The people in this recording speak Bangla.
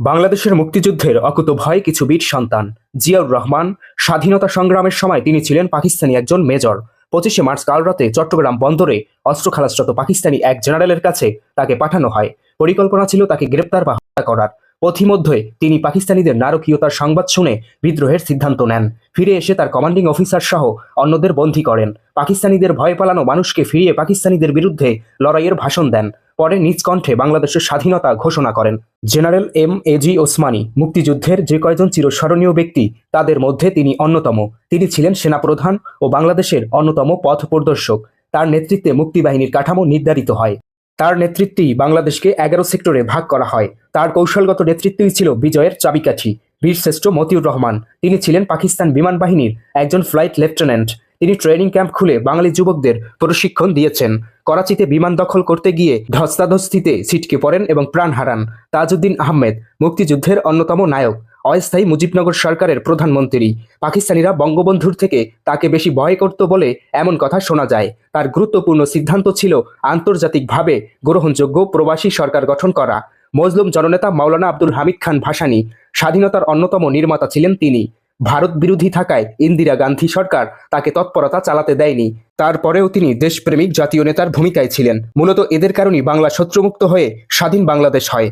বাংলাদেশের মুক্তিযুদ্ধের অকুত ভয় কিছু বীর সন্তান, জিয়াউর রহমান, স্বাধীনতা সংগ্রামের সময় তিনি ছিলেন পাকিস্তানি একজন মেজর। পঁচিশে মার্চ কাল রাতে চট্টগ্রাম বন্দরে অস্ত্র খালাসরত পাকিস্তানি এক জেনারেলের কাছে তাকে পাঠানো হয়। পরিকল্পনা ছিল তাকে গ্রেপ্তার বা হত্যা করার। পথিমধ্যে তিনি পাকিস্তানিদের নারকীয়তার সংবাদ শুনে বিদ্রোহের সিদ্ধান্ত নেন। ফিরে এসে তার কমান্ডিং অফিসার সহ অন্যদের বন্দী করেন। পাকিস্তানিদের ভয় পালানো মানুষকে ফিরিয়ে পাকিস্তানিদের বিরুদ্ধে লড়াইয়ের ভাষণ দেন। পরে নিজ কণ্ঠে বাংলাদেশের স্বাধীনতা ঘোষণা করেন। জেনারেল এম এজি ওসমানী মুক্তিযুদ্ধের যে কয়জন চিরস্মরণীয় ব্যক্তি, তাদের মধ্যে তিনি অন্যতম। তিনি ছিলেন সেনাপ্রধান ও বাংলাদেশের অন্যতম পথ প্রদর্শক। তার নেতৃত্বে মুক্তিবাহিনীর কাঠামো নির্ধারিত হয়। তার নেতৃত্বেই বাংলাদেশকে এগারো সেক্টরে ভাগ করা হয়। তার কৌশলগত নেতৃত্বই ছিল বিজয়ের চাবিকাঠি। বীরশ্রেষ্ঠ মতিউর রহমান। তিনি ছিলেন পাকিস্তান বিমান বাহিনীর একজন ফ্লাইট লেফটেন্যান্ট। তিনি ট্রেনিং ক্যাম্প খুলে বাঙালি যুবকদের প্রশিক্ষণ দিয়েছেন। করাচিতে বিমান দখল করতে গিয়ে ধস্তাধস্তিতে ছিটকে পড়েন এবং প্রাণ হারান তাজউদ্দিন আহমেদ, মুক্তিযুদ্ধের অন্যতম নায়ক, অস্থায়ী মুজিবনগর সরকারের প্রধানমন্ত্রী। পাকিস্তানিরা বঙ্গবন্ধুর থেকে তাকে বেশি ভয় করত বলে এমন কথা শোনা যায়। তার গুরুত্বপূর্ণ সিদ্ধান্ত ছিল আন্তর্জাতিকভাবে গ্রহণযোগ্য প্রবাসী সরকার গঠন করা। মজলুম জননেতা মাওলানা আব্দুল হামিদ খান ভাসানী স্বাধীনতার অন্যতম নির্মাতা ছিলেন তিনি। ভারত বিরোধী থাকায় ইন্দিরা গান্ধী সরকার তাকে তৎপরতা চালাতে দেয়নি। তারপরেও তিনি দেশপ্রেমিক জাতীয় নেতার ভূমিকায় ছিলেন। মূলত এদের কারণেই বাংলা শত্রুমুক্ত হয়ে স্বাধীন বাংলাদেশ হয়।